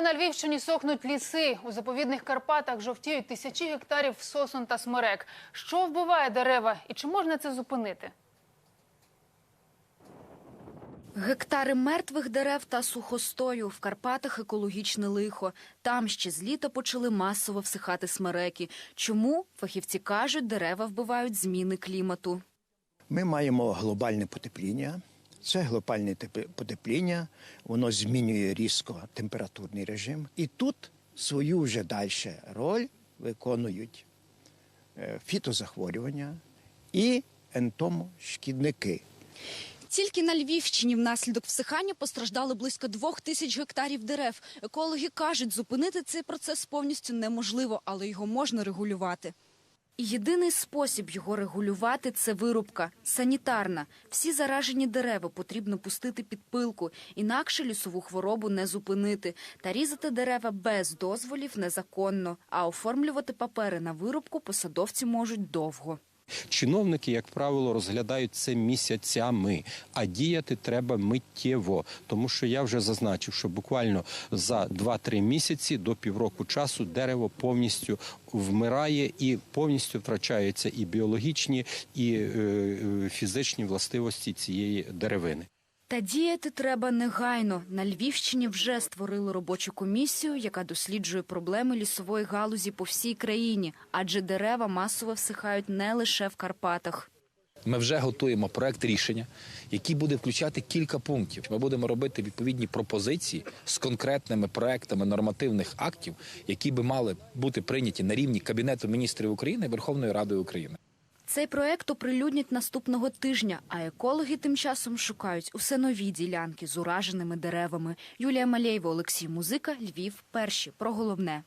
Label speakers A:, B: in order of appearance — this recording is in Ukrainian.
A: А на Львівщині сохнуть ліси. У заповідних Карпатах жовтіють тисячі гектарів сосон та смерек. Що вбиває дерева і чи можна це зупинити?
B: Гектари мертвих дерев та сухостою в Карпатах екологічне лихо. Там ще з літа почали масово всихати смереки. Чому фахівці кажуть, дерева вбивають зміни клімату.
C: Ми маємо глобальне потепління. Це глобальне потепління, воно змінює різко температурний режим. І тут свою вже далі роль виконують е, фітозахворювання і ентомошкідники.
B: Тільки на Львівщині внаслідок всихання постраждали близько двох тисяч гектарів дерев. Екологи кажуть, зупинити цей процес повністю неможливо, але його можна регулювати. Єдиний спосіб його регулювати це вирубка санітарна. Всі заражені дерева потрібно пустити під пилку, інакше лісову хворобу не зупинити. Та різати дерева без дозволів незаконно. А оформлювати папери на вирубку посадовці можуть довго.
D: Чиновники, як правило, розглядають це місяцями, а діяти треба миттєво. Тому що я вже зазначив, що буквально за 2-3 місяці до півроку часу дерево повністю вмирає і повністю втрачаються і біологічні, і е, е, фізичні властивості цієї деревини.
B: Та діяти треба негайно. На Львівщині вже створили робочу комісію, яка досліджує проблеми лісової галузі по всій країні, адже дерева масово всихають не лише в Карпатах.
E: Ми вже готуємо проект рішення, який буде включати кілька пунктів. Ми будемо робити відповідні пропозиції з конкретними проектами нормативних актів, які би мали бути прийняті на рівні Кабінету міністрів України і Верховної Ради України.
B: Цей проект оприлюднять наступного тижня, а екологи тим часом шукають усе нові ділянки з ураженими деревами. Юлія Малєєва, Олексій Музика, Львів. Перші про головне.